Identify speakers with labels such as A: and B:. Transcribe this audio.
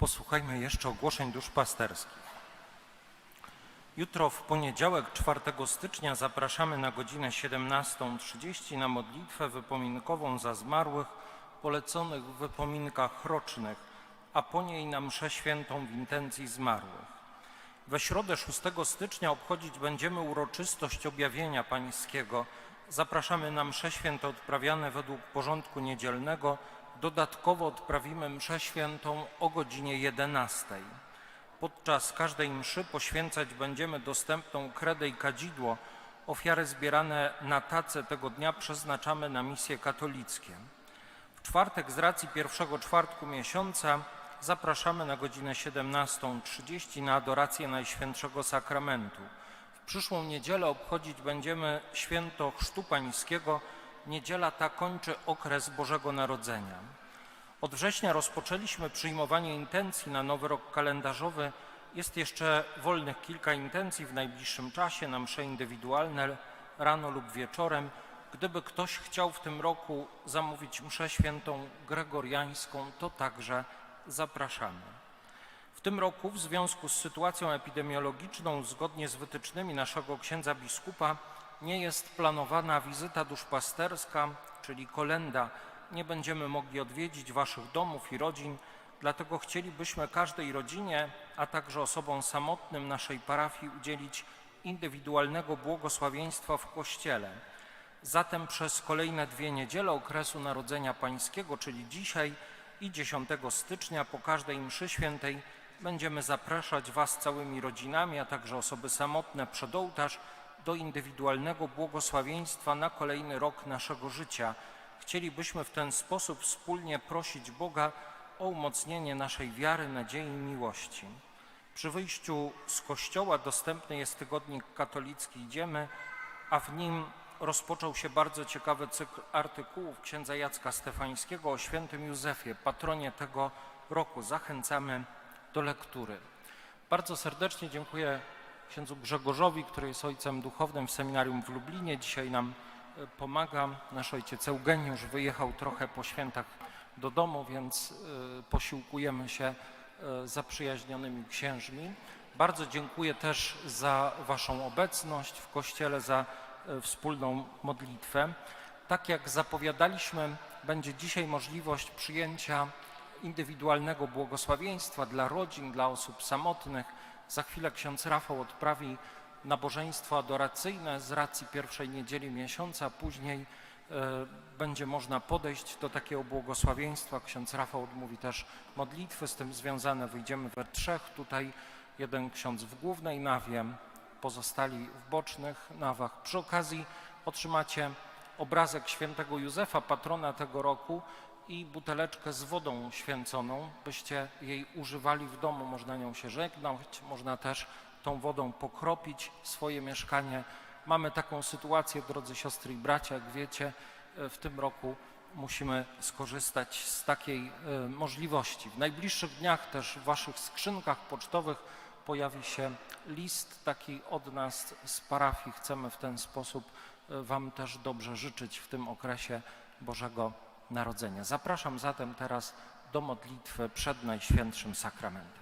A: Posłuchajmy jeszcze ogłoszeń duszpasterskich. Jutro w poniedziałek 4 stycznia zapraszamy na godzinę 17.30 na modlitwę wypominkową za zmarłych poleconych w wypominkach rocznych, a po niej na mszę świętą w intencji zmarłych. We środę 6 stycznia obchodzić będziemy uroczystość objawienia pańskiego. Zapraszamy na msze święte odprawiane według porządku niedzielnego. Dodatkowo odprawimy mszę świętą o godzinie 11. Podczas każdej mszy poświęcać będziemy dostępną kredę i kadzidło. Ofiary zbierane na tacę tego dnia przeznaczamy na misje katolickie. W czwartek z racji pierwszego czwartku miesiąca zapraszamy na godzinę 17.30 na adorację Najświętszego Sakramentu. W przyszłą niedzielę obchodzić będziemy święto Chrztu Pańskiego. Niedziela ta kończy okres Bożego Narodzenia. Od września rozpoczęliśmy przyjmowanie intencji na nowy rok kalendarzowy. Jest jeszcze wolnych kilka intencji w najbliższym czasie na msze indywidualne rano lub wieczorem. Gdyby ktoś chciał w tym roku zamówić mszę świętą gregoriańską, to także zapraszamy. W tym roku w związku z sytuacją epidemiologiczną, zgodnie z wytycznymi naszego księdza biskupa, nie jest planowana wizyta duszpasterska, czyli kolenda. Nie będziemy mogli odwiedzić Waszych domów i rodzin, dlatego chcielibyśmy każdej rodzinie, a także osobom samotnym naszej parafii udzielić indywidualnego błogosławieństwa w Kościele. Zatem przez kolejne dwie niedziele okresu Narodzenia Pańskiego, czyli dzisiaj i 10 stycznia, po każdej mszy świętej będziemy zapraszać Was całymi rodzinami, a także osoby samotne przed ołtarz do indywidualnego błogosławieństwa na kolejny rok naszego życia. Chcielibyśmy w ten sposób wspólnie prosić Boga o umocnienie naszej wiary, nadziei i miłości. Przy wyjściu z kościoła dostępny jest tygodnik katolicki Idziemy, a w nim rozpoczął się bardzo ciekawy cykl artykułów księdza Jacka Stefańskiego o świętym Józefie, patronie tego roku. Zachęcamy do lektury. Bardzo serdecznie dziękuję księdzu Grzegorzowi, który jest ojcem duchownym w seminarium w Lublinie. Dzisiaj nam e, pomaga. Nasz ojciec Eugeniusz wyjechał trochę po świętach do domu, więc e, posiłkujemy się e, zaprzyjaźnionymi księżmi. Bardzo dziękuję też za Waszą obecność w Kościele, za wspólną modlitwę. Tak jak zapowiadaliśmy, będzie dzisiaj możliwość przyjęcia indywidualnego błogosławieństwa dla rodzin, dla osób samotnych. Za chwilę ksiądz Rafał odprawi nabożeństwo adoracyjne z racji pierwszej niedzieli miesiąca. Później e, będzie można podejść do takiego błogosławieństwa. Ksiądz Rafał odmówi też modlitwy z tym związane. Wyjdziemy we trzech. Tutaj jeden ksiądz w głównej nawie, pozostali w bocznych nawach. Przy okazji otrzymacie obrazek świętego Józefa, patrona tego roku i buteleczkę z wodą święconą, byście jej używali w domu. Można nią się żegnać, można też tą wodą pokropić swoje mieszkanie. Mamy taką sytuację, drodzy siostry i bracia, jak wiecie, e, w tym roku musimy skorzystać z takiej e, możliwości. W najbliższych dniach też w waszych skrzynkach pocztowych pojawi się list taki od nas z parafii. Chcemy w ten sposób e, wam też dobrze życzyć w tym okresie Bożego Narodzenia. Zapraszam zatem teraz do modlitwy przed Najświętszym Sakramentem.